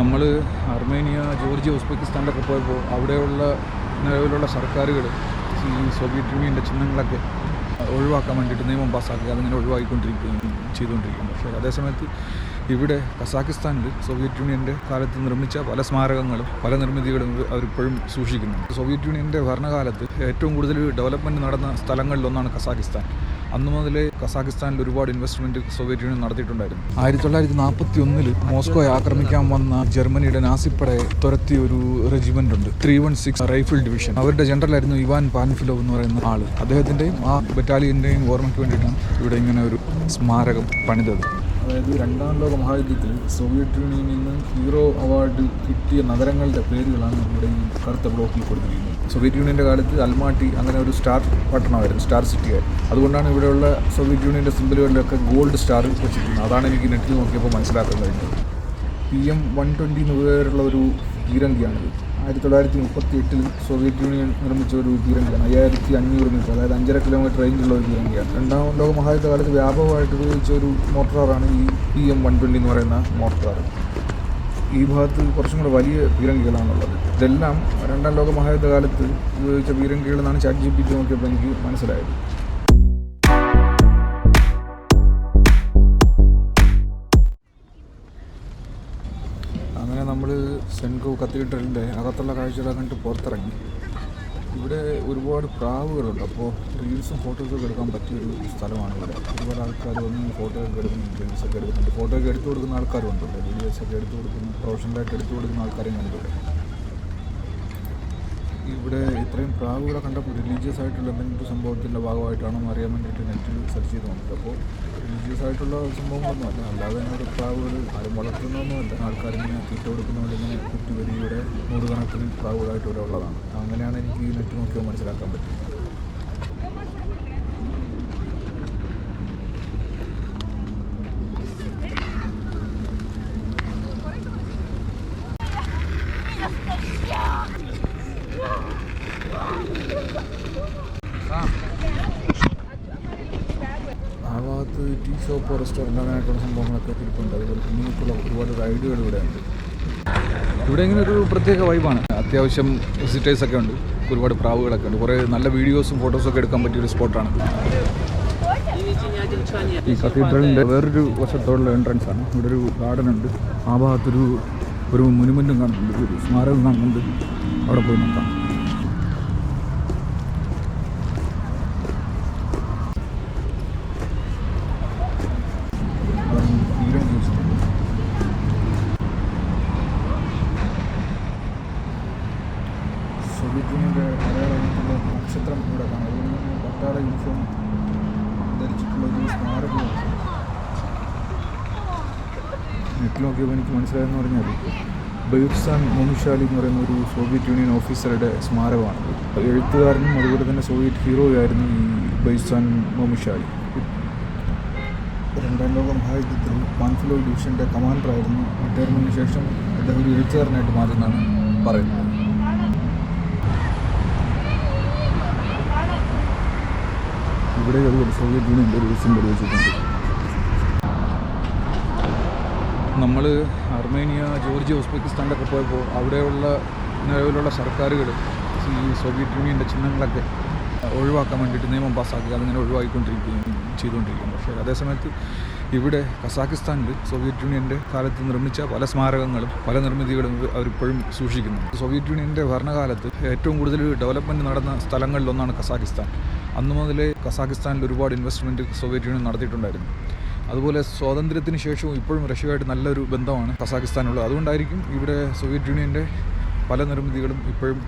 നമ്മൾ Armenia Georgia ഉസ്ബെക്കിസ്ഥാനിലൊക്കെ പോയപ്പോൾ അവിടെയുള്ള നിലവിലുള്ള സർക്കാരുകൾ ഈ സോവിയറ്റ് യൂണിയന്റെ ചിഹ്നങ്ങളൊക്കെ ഒഴിവാക്കാൻ വേണ്ടിയിട്ട് നിയമം പാസ്സാക്കി അതിങ്ങനെ ഒഴിവാക്കിക്കൊണ്ടിരിക്കുകയും ചെയ്തുകൊണ്ടിരിക്കുന്നു. പക്ഷേ അതേസമയത്ത് ഇവിടെ കസാഖിസ്ഥാനിൽ സോവിയറ്റ് യൂണിയന്റെ കാലത്ത് നിർമ്മിച്ച പല സ്മാരകങ്ങളും പല നിർമ്മിതികളും അവരിപ്പോഴും സൂക്ഷിക്കുന്നുണ്ട്. സോവിയറ്റ് യൂണിയന്റെ ഭരണകാലത്ത് ഏറ്റവും കൂടുതൽ ഡെവലപ്മെന്റ് നടന്ന സ്ഥലങ്ങളിലൊന്നാണ് കസാഖിസ്ഥാൻ അന്ന് മുതലേ കസാഖിസ്ഥാനിൽ ഒരുപാട് ഇൻവെസ്റ്റ്മെന്റ് സോവിയറ്റ് യൂണിയൻ നടത്തിയിട്ടുണ്ടായിരുന്നു. ആയിരത്തി തൊള്ളായിരത്തി നാൽപ്പത്തി ഒന്നിൽ മോസ്കോയെ ആക്രമിക്കാൻ വന്ന ജർമ്മനിയുടെ നാസിപ്പടെ തുരത്തിയ ഒരു റെജിമെന്റ് ഉണ്ട്. Three one six rifle division അവരുടെ ജനറലായിരുന്നു ഇവാൻ പാൻഫിലോ എന്ന് പറയുന്ന ആൾ അദ്ദേഹത്തിന്റെയും ആ ബറ്റാലിയന്റെയും ഓർമ്മയ്ക്ക് വേണ്ടിയിട്ടാണ് ഇവിടെ ഇങ്ങനെ ഒരു സ്മാരകം പണിതത്. അതായത് രണ്ടാം ലോക മഹായുദ്ധത്തിൽ സോവിയറ്റ് യൂണിയനിൽ നിന്ന് ഹീറോ അവാർഡ് കിട്ടിയ നഗരങ്ങളുടെ പേരുകളാണ് ഇവിടെ ഈ കറുത്ത ബ്ലോക്കിൽ കൊടുത്തിരിക്കുന്നത്. സോവിയറ്റ് യൂണിയന്റെ കാലത്ത് അൽമാട്ടി അങ്ങനെ ഒരു സ്റ്റാർ പട്ടണമായിരുന്നു സ്റ്റാർ സിറ്റിയായിരുന്നു. അതുകൊണ്ടാണ് ഇവിടെയുള്ള സോവിയറ്റ് യൂണിയന്റെ സിമ്പിളുകളിലൊക്കെ ഗോൾഡ് സ്റ്റാർ വെച്ചിരിക്കുന്നത്. അതാണ് എനിക്ക് നെറ്റിൽ നോക്കിയപ്പോൾ മനസ്സിലാക്കാൻ കഴിഞ്ഞത്. പി എം വൺ ട്വന്റി എന്ന് പേരുള്ള ഒരു പീരങ്കിയാണിത്. ആയിരത്തി തൊള്ളായിരത്തി മുപ്പത്തി എട്ടിൽ സോവിയറ്റ് യൂണിയൻ നിർമ്മിച്ച ഒരു പീരങ്കിയാണ് അയ്യായിരത്തി അഞ്ഞൂറ് മീറ്റർ അതായത് അഞ്ചര കിലോമീറ്റർ റേഞ്ചുള്ള ഒരു പീരങ്കിയാണ് രണ്ടാം ലോക മഹായുദ്ധകാലത്ത് വ്യാപകമായിട്ട് ഉപയോഗിച്ച ഒരു മോട്ടറാണ് ഈ പി എം വൺ ട്വന്റി എന്ന് പറയുന്ന മോട്ടറാറ് ഈ ഭാഗത്ത് കുറച്ചും കൂടെ വലിയ പീരങ്കികളാണുള്ളത്. ഇതെല്ലാം രണ്ടാം ലോക മഹായുദ്ധകാലത്ത് ഉപയോഗിച്ച പീരങ്കികളെന്നാണ് ചാറ്റ് ജി പി ടി നോക്കിയപ്പോൾ എനിക്ക് മനസ്സിലായത്. സെൻകോ കത്തീഡ്രലിന്റെ അകത്തുള്ള കാഴ്ചകളെ കണ്ടിട്ട് പുറത്തിറങ്ങി. ഇവിടെ ഒരുപാട് പ്രാവുകളുണ്ട്. അപ്പോൾ റീൽസും ഫോട്ടോസും ഒക്കെ എടുക്കാൻ പറ്റിയൊരു സ്ഥലമാണ് ഇവിടെ ഒരുപാട് ആൾക്കാർ വന്ന് ഫോട്ടോ ഒക്കെ എടുക്കുന്നുണ്ട് റീൽസ് ഒക്കെ എടുക്കുന്നുണ്ട്. ഫോട്ടോ ഒക്കെ എടുത്തു കൊടുക്കുന്ന ആൾക്കാരും ഉണ്ട് വീഡിയോസൊക്കെ എടുത്തു കൊടുക്കുന്ന പ്രൊഫഷണലായിട്ട് എടുത്തു കൊടുക്കുന്ന ആൾക്കാരെയും കണ്ടിവിടെ ഇവിടെ ഇത്രയും പ്രാവുകളെ കണ്ടപ്പോൾ റിലീജിയസ് ആയിട്ടുള്ള എന്തെങ്കിലും സംഭവത്തിന്റെ ഭാഗമായിട്ടാണോ അറിയാൻ വേണ്ടിയിട്ട് നെറ്റിൽ സെർച്ച് ചെയ്ത് നോക്കി അപ്പോൾ റിലീജിയസ് ആയിട്ടുള്ള സംഭവങ്ങളൊന്നും അല്ല. അല്ലാതെ തന്നെ ഒരു പ്രാവുകൾ ആരും വളർത്തുന്നൊന്നുമല്ല ആൾക്കാരിങ്ങനെ തീറ്റ കൊടുക്കുന്നതുകൊണ്ട് ഇങ്ങനെ കുറ്റി വരികയുടെ നൂറുകണക്കിന് പ്രാവുകളായിട്ട് ഇവിടെ ഉള്ളതാണ്. അങ്ങനെയാണ് എനിക്ക് നെറ്റ് നോക്കിയാൽ മനസ്സിലാക്കാൻ പറ്റും ആ ഭാഗത്ത് ടീ ഷോപ്പ് റെസ്റ്റോറന്റ് അങ്ങനെയായിട്ടുള്ള സംഭവങ്ങളൊക്കെ ഇരിപ്പുണ്ട്. അതുപോലെ കുഞ്ഞുങ്ങൾക്കുള്ള ഒരുപാട് റൈഡുകൾ ഇവിടെ ഉണ്ട്. ഇവിടെ ഇങ്ങനെ ഒരു പ്രത്യേക വൈബാണ് അത്യാവശ്യം വിസിറ്റേഴ്സൊക്കെ ഉണ്ട്. ഒരുപാട് പ്രാവുകളൊക്കെ ഉണ്ട്. കുറേ നല്ല വീഡിയോസും ഫോട്ടോസും ഒക്കെ എടുക്കാൻ പറ്റിയൊരു സ്പോട്ടാണ് ഈ കത്തീഡ്രലിന്റെ വേറൊരു വശത്തോടുള്ള എൻട്രൻസ് ആണ്. ഇവിടെ ഒരു ഗാർഡൻ ഉണ്ട്. ആ ഭാഗത്തൊരു ഒരു മുനുമെന്റും കാണുന്നുണ്ട്. ഒരു സ്മാരകം കാണുന്നുണ്ട്. അവിടെ പോയി നോക്കാം തീരം ജ്യൂസ് സോവിയറ്റ് യൂണിയന്റെ അടയാളമായിട്ടുള്ള നക്ഷത്രം ഇവിടെ കാണാം അതുകൊണ്ട് തന്നെ പട്ടാള യൂണിഫോം ധരിച്ചിട്ടുള്ള ഒരു സ്മാരകമാണ് നെറ്റ് നോക്കിയപ്പോൾ എനിക്ക് മനസ്സിലായെന്ന് പറഞ്ഞാൽ ബയുസാൻ മോമിഷാലി എന്ന് പറയുന്ന ഒരു സോവിയറ്റ് യൂണിയൻ ഓഫീസറുടെ സ്മാരകമാണ്. എഴുത്തുകാരനും അതുപോലെ തന്നെ സോവിയറ്റ് ഹീറോയായിരുന്നു ഈ ബയുസാൻ മോമിഷാലി രണ്ടാം ലോക മഹായുദ്ധത്തിൽ പാൻഫിലോ ഡിവിഷന്റെ കമാൻഡറായിരുന്നു. റിട്ടയർമെന്റിന് ശേഷം അദ്ദേഹം ഒരു എഴുത്തുകാരനായിട്ട് മാറുന്നതാണ് പറയുന്നത്. ഇവിടെ ഒരു സോവിയറ്റ് എന്റെ ഒരു ദിവസം വെച്ചിട്ടുണ്ട്. നമ്മൾ അർമേനിയ ജോർജിയ ഉസ്ബെക്കിസ്ഥാനിലൊക്കെ പോയപ്പോൾ അവിടെയുള്ള നിലവിലുള്ള സർക്കാരുകൾ ഈ സോവിയറ്റ് യൂണിയന്റെ ചിഹ്നങ്ങളൊക്കെ ഒഴിവാക്കാൻ വേണ്ടിയിട്ട് നിയമം പാസ്സാക്കി അതിങ്ങനെ ഒഴിവാക്കിക്കൊണ്ടിരിക്കുകയും ചെയ്തുകൊണ്ടിരിക്കും പക്ഷേ അതേസമയത്ത് ഇവിടെ കസാഖിസ്ഥാനിൽ സോവിയറ്റ് യൂണിയന്റെ കാലത്ത് നിർമ്മിച്ച പല സ്മാരകങ്ങളും പല നിർമ്മിതികളും അവരിപ്പോഴും സൂക്ഷിക്കുന്നു സോവിയറ്റ് യൂണിയന്റെ ഭരണകാലത്ത് ഏറ്റവും കൂടുതൽ ഡെവലപ്മെന്റ് നടന്ന സ്ഥലങ്ങളിലൊന്നാണ് കസാഖിസ്ഥാൻ അന്ന് മുതലേ കസാഖിസ്ഥാനിൽ ഒരുപാട് ഇൻവെസ്റ്റ്മെന്റ് സോവിയറ്റ് യൂണിയൻ നടത്തിയിട്ടുണ്ടായിരുന്നു. അതുപോലെ സ്വാതന്ത്ര്യത്തിന് ശേഷവും ഇപ്പോഴും റഷ്യയുമായിട്ട് നല്ലൊരു ബന്ധമാണ് കസാഖിസ്ഥാനുള്ളത് അതുകൊണ്ടായിരിക്കും ഇവിടെ സോവിയറ്റ് യൂണിയന്റെ പല നിർമ്മിതികളും ഇപ്പോഴും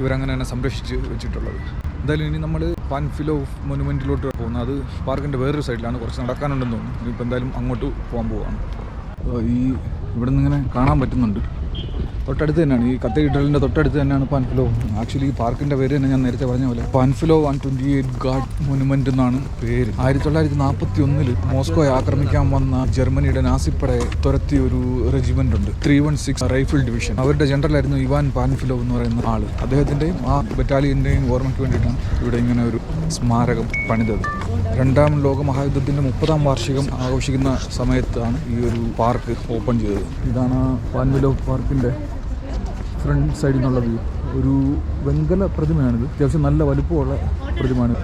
ഇവരങ്ങനെ തന്നെ സംരക്ഷിച്ച് വെച്ചിട്ടുള്ളത്. എന്തായാലും ഇനി നമ്മൾ പാൻഫിലോ മൊനുമെന്റിലോട്ട് പോകുന്നത്. അത് പാർക്കിന്റെ വേറൊരു സൈഡിലാണ്. കുറച്ച് നടക്കാനുണ്ടെന്ന് തോന്നുന്നു. ഇപ്പോൾ എന്തായാലും അങ്ങോട്ട് പോകാൻ പോവാണ്. ഈ ഇവിടെ നിന്ന് ഇങ്ങനെ കാണാൻ പറ്റുന്നുണ്ട്. തൊട്ടടുത്ത് തന്നെയാണ്. ഈ കത്തീഡ്രലിന്റെ തൊട്ടടുത്ത് തന്നെയാണ് പാൻഫിലോ ആക്ച്വലി ഈ പാർക്കിന്റെ പേര് തന്നെ ഞാൻ നേരത്തെ പറഞ്ഞ പോലെ Panfilov one twenty eight guard monument എന്നാണ് പേര്. ആയിരത്തി തൊള്ളായിരത്തി നാൽപ്പത്തി ഒന്നിൽ മോസ്കോയെ ആക്രമിക്കാൻ വന്ന ജർമ്മനിയുടെ നാസിപ്പടയെ തുരത്തിയ ഒരു റെജിമെന്റ് ഉണ്ട്. Three one six rifle division അവരുടെ ജനറലായിരുന്നു ഇവാൻ പാൻഫിലോ എന്ന് പറയുന്ന ആൾ അദ്ദേഹത്തിന്റെയും ആ ബറ്റാലിയന്റെയും ഓർമ്മയ്ക്ക് വേണ്ടിയിട്ടാണ് ഇവിടെ ഇങ്ങനെ ഒരു സ്മാരകം പണിതത്. രണ്ടാം ലോക മഹായുദ്ധത്തിന്റെ മുപ്പതാം വാർഷികം ആഘോഷിക്കുന്ന സമയത്താണ് ഈ ഒരു പാർക്ക് ഓപ്പൺ ചെയ്തത്. ഇതാണ് പാൻവിലോ പാർക്കിന്റെ ഫ്രണ്ട് സൈഡിൽ നിന്നുള്ള വ്യൂ. ഒരു വെങ്കല പ്രതിമയാണിത്. അത്യാവശ്യം നല്ല വലുപ്പമുള്ള പ്രതിമയാണ്.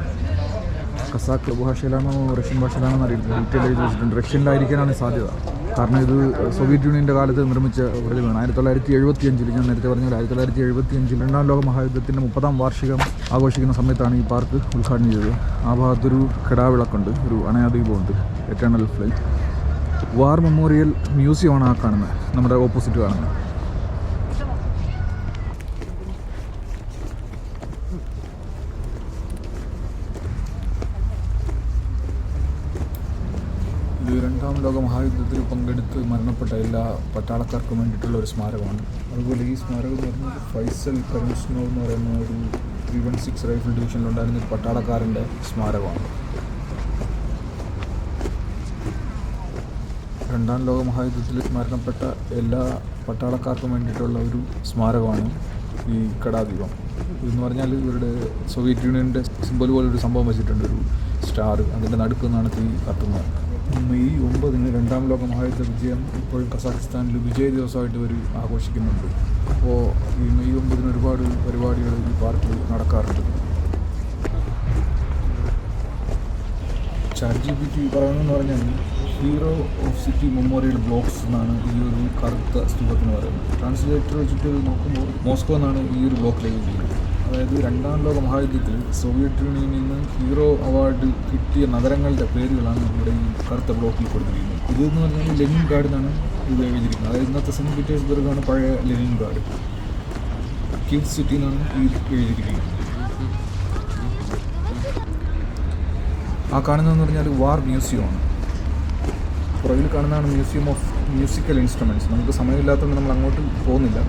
കസാക്ക് ഭാഷയിലാണോ റഷ്യൻ ഭാഷയിലാണോ അറിയില്ല ഡീറ്റെയിൽ എഴുതി വെച്ചിട്ടുണ്ട്. റഷ്യനിലായിരിക്കാനാണ് സാധ്യത. കാരണം ഇത് സോവിയറ്റ് യൂണിയന്റെ കാലത്ത് നിർമ്മിച്ച പ്രതിമയാണ്. ആയിരത്തി തൊള്ളായിരത്തി എഴുപത്തി അഞ്ചിൽ ഞാൻ നേരത്തെ പറഞ്ഞ ആയിരത്തി തൊള്ളായിരത്തി എഴുപത്തി അഞ്ചിൽ രണ്ടാം ലോക മഹായുദ്ധത്തിന്റെ മുപ്പതാം വാർഷികം ആഘോഷിക്കുന്ന സമയത്താണ് ഈ പാർക്ക് ഉദ്ഘാടനം ചെയ്തത്. ആ ഭാഗത്തൊരു കെടാവിളക്കുണ്ട്. ഒരു അണയാദീപമുണ്ട് എറ്റേണൽ ഫ്ലൈ വാർ മെമ്മോറിയൽ മ്യൂസിയമാണ് ആ കാണുന്നത്. നമ്മുടെ ഓപ്പോസിറ്റ് കാണുന്നത് ഇത് രണ്ടാം ലോക മഹായുദ്ധത്തിൽ പങ്കെടുത്ത് മരണപ്പെട്ട എല്ലാ പട്ടാളക്കാർക്കും വേണ്ടിയിട്ടുള്ള ഒരു സ്മാരകമാണ്. അതുപോലെ ഈ സ്മാരകം എന്ന് പറയുന്നത് ഫൈസൽ കരംസ്നോ എന്ന് പറയുന്ന ഒരു ത്രീ വൺ സിക്സ് റൈഫിൾ ഡിവിഷനിലുണ്ടായിരുന്ന ഒരു പട്ടാളക്കാരന്റെ സ്മാരകമാണ്. രണ്ടാം ലോക മഹായുദ്ധത്തിൽ മരണപ്പെട്ട എല്ലാ പട്ടാളക്കാർക്കും വേണ്ടിയിട്ടുള്ള ഒരു സ്മാരകമാണ് ഈ കടാദ്വീപം. ഇതെന്ന് പറഞ്ഞാൽ ഇവരുടെ സോവിയറ്റ് യൂണിയന്റെ സിമ്പൽ പോലെ ഒരു സംഭവം വെച്ചിട്ടുണ്ട്. ഒരു സ്റ്റാർ അതിന്റെ നടുക്ക് നിന്നാണ് തീ കത്തുന്നത്. മെയ് ഒമ്പതിന് രണ്ടാം ലോക മഹായുദ്ധ വിജയം ഇപ്പോഴും കസാഖിസ്ഥാനിൽ വിജയ ദിവസമായിട്ട് വരും ആഘോഷിക്കുന്നുണ്ട്. അപ്പോൾ ഈ മെയ് ഒമ്പതിന് ഒരുപാട് പരിപാടികൾ ഈ പാർക്കിൽ നടക്കാറുണ്ട്. ചാറ്റ് ജി പി ടി പറയുന്നതെന്ന് പറഞ്ഞാൽ hero of city memorial blocks എന്നാണ് ഈ ഒരു കറുത്ത സ്തൂപത്തിന് പറയുന്നത്. ട്രാൻസ്ലേറ്റർ വെച്ചിട്ട് നോക്കുമ്പോൾ മോസ്കോ എന്നാണ് ഈ ഒരു ബ്ലോക്കിലേക്ക് ചെയ്യുന്നത് അതായത് രണ്ടാം ലോക മഹായുദ്ധത്തിൽ സോവിയറ്റ് യൂണിയനിൽ നിന്ന് ഹീറോ അവാർഡ് കിട്ടിയ നഗരങ്ങളുടെ പേരുകളാണ് ഇവിടെ ഈ കറുത്ത ബ്ലോക്കിൽ കൊടുത്തിരിക്കുന്നത്. ഇതെന്ന് പറഞ്ഞാൽ ലെനിൻ എന്നാണ് ഇത് എഴുതിയിരിക്കുന്നത്. അതായത് ഇന്നത്തെ സെന്റ് പീറ്റേഴ്സ്ബർഗാണ് പഴയ ലെനിൻ ഗാർഡ്. കിഡ് സിറ്റി എന്നാണ് ഈ എഴുതിയിരിക്കുന്നത്. ആ കാണുന്നതെന്ന് പറഞ്ഞാൽ വാർ മ്യൂസിയമാണ്. പുറകിൽ കാണുന്നതാണ് മ്യൂസിയം ഓഫ് മ്യൂസിക്കൽ ഇൻസ്ട്രുമെന്റ്സ് നമുക്ക് സമയമില്ലാത്തതുകൊണ്ട് നമ്മൾ അങ്ങോട്ട് പോകുന്നില്ല.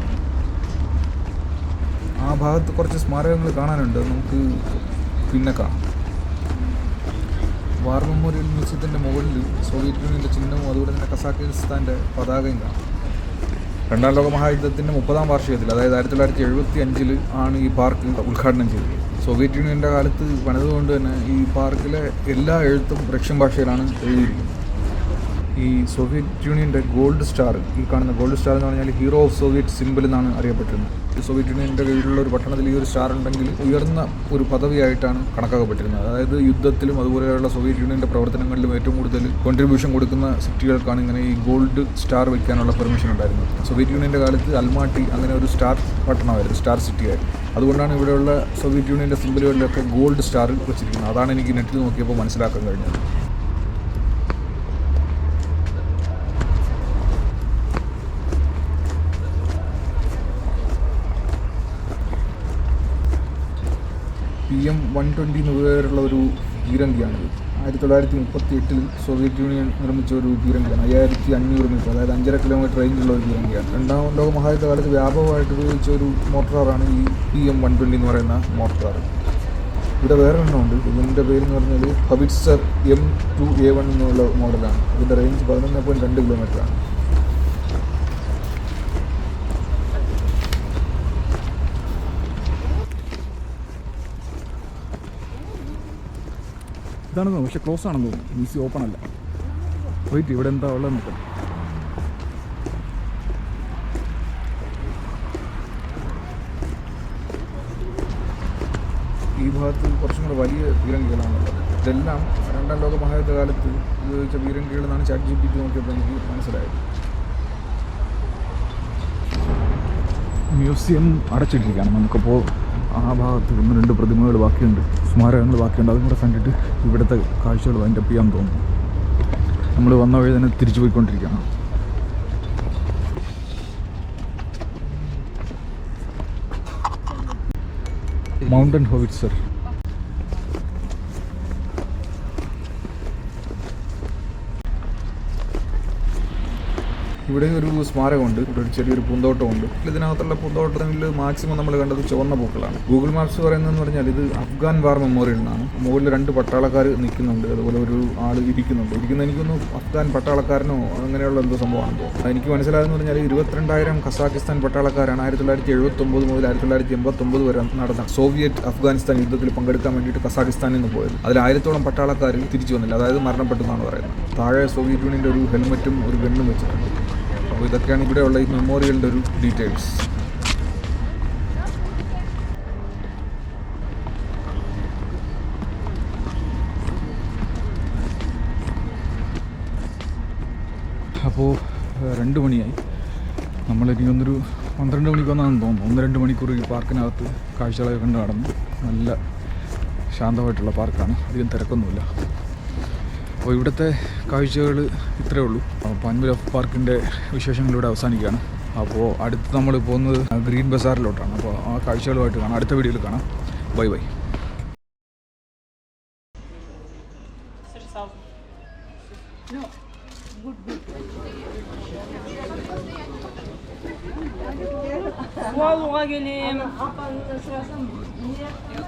ആ ഭാഗത്ത് കുറച്ച് സ്മാരകങ്ങൾ കാണാനുണ്ട്. നമുക്ക് പിന്നെ കാണാം. വാർ മെമ്മോറിയൽ മ്യൂസിയത്തിന്റെ മുകളിൽ സോവിയറ്റ് യൂണിയന്റെ ചിഹ്നവും അതുപോലെ തന്നെ കസാഖിസ്ഥാന്റെ പതാകയും കാണാം. രണ്ടാം ലോക മഹായുദ്ധത്തിന്റെ മുപ്പതാം വാർഷികത്തിൽ അതായത് ആയിരത്തി തൊള്ളായിരത്തി എഴുപത്തി അഞ്ചിൽ ആണ് ഈ പാർക്ക് ഉദ്ഘാടനം ചെയ്തത്. സോവിയറ്റ് യൂണിയന്റെ കാലത്ത് പണിതുകൊണ്ട് തന്നെ ഈ പാർക്കിലെ എല്ലാ എഴുത്തും റഷ്യൻ ഭാഷയിലാണ് എഴുതിയിരിക്കുന്നത്. ഈ സോവിയറ്റ് യൂണിയന്റെ ഗോൾഡ് സ്റ്റാർ ഈ കാണുന്ന ഗോൾഡ് സ്റ്റാർ എന്ന് പറഞ്ഞാൽ ഹീറോ ഓഫ് സോവിയറ്റ് സിമ്പിൾ എന്നാണ് അറിയപ്പെട്ടിരുന്നത്. സോവിയറ്റ് യൂണിയന്റെ കീഴിലുള്ള ഒരു പട്ടണത്തിൽ ഈ ഒരു സ്റ്റാർ ഉണ്ടെങ്കിൽ ഉയർന്ന ഒരു പദവിയായിട്ടാണ് കണക്കാക്കപ്പെട്ടിരുന്നത്. അതായത് യുദ്ധത്തിലും അതുപോലെയുള്ള സോവിയറ്റ് യൂണിയന്റെ പ്രവർത്തനങ്ങളിലും ഏറ്റവും കൂടുതൽ കോൺട്രിബ്യൂഷൻ കൊടുക്കുന്ന സിറ്റികൾക്കാണ് ഇങ്ങനെ ഈ ഗോൾഡ് സ്റ്റാർ വയ്ക്കാനുള്ള പെർമിഷൻ ഉണ്ടായിരുന്നത്. സോവിയറ്റ് യൂണിയന്റെ കാലത്ത് അൽമാട്ടി അങ്ങനെ ഒരു സ്റ്റാർ പട്ടണമായിരുന്നു സ്റ്റാർ സിറ്റിയായിരുന്നു അതുകൊണ്ടാണ് ഇവിടെയുള്ള സോവിയറ്റ് യൂണിയന്റെ സിമ്പിളുകളിലൊക്കെ ഗോൾഡ് സ്റ്റാർ വെച്ചിരിക്കുന്നത്. അതാണ് എനിക്ക് നെറ്റിൽ നോക്കിയപ്പോൾ മനസ്സിലാക്കാൻ കഴിഞ്ഞത്. എം വൺ ട്വന്റി എന്ന് പേരുള്ള ഒരു പീരങ്കിയാണിത് ആയിരത്തി തൊള്ളായിരത്തി മുപ്പത്തി എട്ടിൽ സോവിയറ്റ് യൂണിയൻ നിർമ്മിച്ച ഒരു പീരങ്കിയാണ് അയ്യായിരത്തി അഞ്ഞൂറ് മീറ്റർ അതായത് അഞ്ചര കിലോമീറ്റർ റേഞ്ചുള്ള ഒരു പീരങ്കിയാണ് രണ്ടാം ലോക മഹായുദ്ധകാലത്ത് വ്യാപകമായിട്ട് ഉപയോഗിച്ച ഒരു മോട്ടറാണ് ഈ പി എം വൺ ട്വന്റി എന്ന് പറയുന്ന മോട്ടറാർ ഇവിടെ വേറെ എണ്ണമുണ്ട് ഇതിന്റെ പേര് എന്ന് പറഞ്ഞാൽ howitzer M two A one എന്നുള്ള മോഡലാണ്. ഇതിന്റെ റേഞ്ച് പതിനൊന്ന് പോയിന്റ് രണ്ട് കിലോമീറ്ററാണ്. ഇതാണെന്ന് തോന്നുന്നു. പക്ഷെ ക്ലോസ് ആണെന്ന് തോന്നുന്നു. ഈസി ഓപ്പൺ അല്ല. വെയിറ്റ് ഇവിടെ എന്താ ഉള്ളത് നോക്കാം ഈ ഭാഗത്ത് കുറച്ചും കൂടെ വലിയ പീരങ്കികളാണുള്ളത് ഇതെല്ലാം രണ്ടാം ലോക മഹായുദ്ധ കാലത്ത് ഉപയോഗിച്ച പീരങ്കികളെന്നാണ് ചാറ്റ് ജി പി ടി നോക്കിയപ്പോൾ എനിക്ക് മനസ്സിലായത്. മ്യൂസിയം അടച്ചിട്ടിരിക്കുകയാണ്. നമുക്കപ്പോൾ ആ ഭാഗത്ത് ഒന്ന് രണ്ട് പ്രതിമകൾ ബാക്കിയുണ്ട്. സ്മാരകങ്ങൾ ബാക്കിയുണ്ട്. അതും കൂടെ കണ്ടിട്ട് ഇവിടുത്തെ കാഴ്ചകൾ അതിന്റെ ചെയ്യാൻ തോന്നുന്നു നമ്മൾ വന്ന വഴി തന്നെ തിരിച്ചു പോയിക്കൊണ്ടിരിക്കുകയാണ്. മൗണ്ടൻ ഹോവിറ്റ്സർ ഇവിടെ ഒരു സ്മാരകമുണ്ട്. ഇവിടെ ഒരു ചെറിയൊരു പൂന്തോട്ടമുണ്ട്. ഇതിനകത്തുള്ള പൂന്തോട്ടത്തിൽ മാക്സിമം നമ്മൾ കണ്ടത് ചുവന്ന പൂക്കളാണ്. ഗൂഗിൾ മാപ്സ് പറയുന്നതെന്ന് പറഞ്ഞാൽ ഇത് അഫ്ഗാൻ വാർ മെമ്മോറിയൽ എന്നാണ്. മുകളിൽ രണ്ട് പട്ടാളക്കാർ നിൽക്കുന്നുണ്ട്. അതുപോലെ ഒരു ആൾ ഇരിക്കുന്നുണ്ട്. ഇരിക്കുന്ന എനിക്കൊന്ന് അഫ്ഗാൻ പട്ടാളക്കാരനോ അങ്ങനെയുള്ള എന്തോ സംഭവമാണ് എനിക്ക് മനസ്സിലായെന്ന് പറഞ്ഞാൽ ഇരുപത്തിരണ്ടായിരം കസാക്കിസ്ഥാൻ പട്ടാളക്കാരാണ് ആയിരത്തി തൊള്ളായിരത്തി എഴുപത്തി ഒമ്പത് മുതൽ ആയിരത്തി തൊള്ളായിരത്തി എൺപത്തി ഒമ്പത് വരെ നടന്ന സോവിയറ്റ് അഫ്ഗാനിസ്ഥാൻ യുദ്ധത്തിൽ പങ്കെടുക്കാൻ വേണ്ടിയിട്ട് കസാഖിസ്ഥാനിൽ നിന്ന് പോയത്. അതിൽ ആയിരത്തോളം പട്ടാളക്കാർ തിരിച്ചു വന്നില്ല. അതായത് മരണപ്പെട്ടു എന്നാണ് പറയുന്നത്. താഴെ സോവിയറ്റ് യൂണിയന്റെ ഒരു ഹെൽമെറ്റും ഒരു ഗണ്ണും വെച്ചിട്ടുണ്ട്. അപ്പോൾ ഇതൊക്കെയാണ് ഇവിടെയുള്ള ഈ മെമ്മോറിയലിന്റെ ഒരു ഡീറ്റെയിൽസ് അപ്പോൾ രണ്ട് മണിയായി. നമ്മൾ ഒന്നൊരു പന്ത്രണ്ട് മണിക്ക് തോന്നുന്നു. ഒന്ന് രണ്ട് മണിക്കൂർ ഈ പാർക്കിനകത്ത് കാഴ്ചകളൊക്കെ കണ്ട് നടന്നു നല്ല ശാന്തമായിട്ടുള്ള പാർക്കാണ്. അധികം തിരക്കൊന്നുമില്ല. അപ്പോൾ ഇവിടുത്തെ കാഴ്ചകൾ ഇത്രയേ ഉള്ളൂ. പൻവിൽ ഓഫ് പാർക്കിന്റെ വിശേഷങ്ങൾ ഇവിടെ അവസാനിക്കുകയാണ്. അപ്പോൾ അടുത്ത് നമ്മൾ പോകുന്നത് ഗ്രീൻ ബസാറിലോട്ടാണ്. അപ്പോൾ ആ കാഴ്ചകളുമായിട്ട് കാണാം. അടുത്ത വീഡിയോയിൽ കാണാം. Bye bye. Vallahi geleyim. Kapanın sırasında niye? Yok,